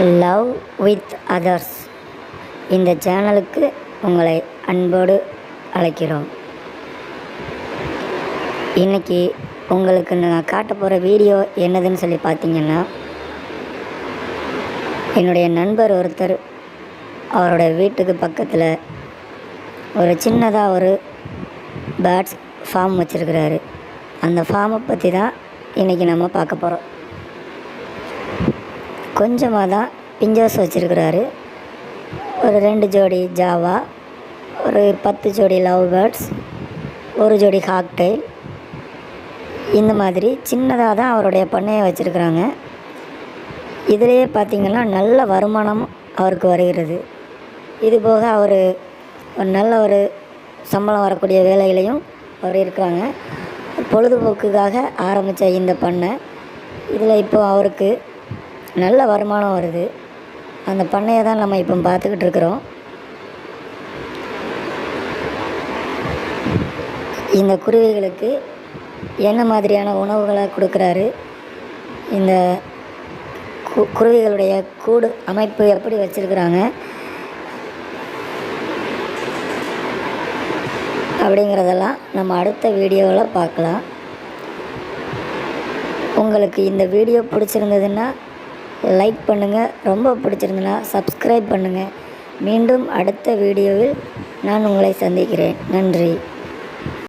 Love with others இந்த சேனலுக்கு உங்களை அன்போடு அழைக்கிறோம். இன்றைக்கி உங்களுக்கு நான் காட்ட போகிற வீடியோ என்னதுன்னு சொல்லி பார்த்தீங்கன்னா என்னுடைய நண்பர் ஒருத்தர் அவரோட வீட்டுக்கு பக்கத்தில் ஒரு சின்னதாக ஒரு பேர்ட்ஸ் ஃபார்ம் வச்சுருக்கிறாரு. அந்த ஃபார்மை பற்றி தான் இன்றைக்கி நம்ம பார்க்க போகிறோம் கொஞ்சமாக தான் பிஞ்சர்ஸ் வச்சுருக்கிறாரு. ஒரு ரெண்டு ஜோடி ஜாவா ஒரு பத்து ஜோடி லவ் பேர்ட்ஸ் ஒரு ஜோடி ஹாக்டைல் இந்த மாதிரி சின்னதாக தான் அவருடைய பண்ணையை வச்சுருக்குறாங்க. இதிலேயே பார்த்திங்கன்னா நல்ல வருமானம் அவருக்கு வருகிறது. இது போக அவர் ஒரு நல்ல ஒரு சம்பளம் வரக்கூடிய வேலையிலையும் அவர் இருக்கிறாங்க. பொழுதுபோக்குக்காக ஆரம்பித்த இந்த பண்ணை. இதில் இப்போது அவருக்கு நல்ல வருமானம் வருது. அந்த பண்ணையை தான் நம்ம இப்போ பார்த்துக்கிட்டு இருக்கிறோம். இந்த குருவிகளுக்கு என்ன மாதிரியான உணவுகளை கொடுக்குறாரு? இந்த கு குருவிகளுடைய கூடு அமைப்பு எப்படி வச்சுருக்குறாங்க? அப்படிங்கிறதெல்லாம் நம்ம அடுத்த வீடியோவில் பார்க்கலாம். உங்களுக்கு இந்த வீடியோ பிடிச்சிருந்ததுன்னா லைக் பண்ணுங்கள் ரொம்ப பிடிச்சிருந்ததுன்னா சப்ஸ்கிரைப் பண்ணுங்கள் மீண்டும் அடுத்த வீடியோவில் நான் உங்களை சந்திக்கிறேன். நன்றி.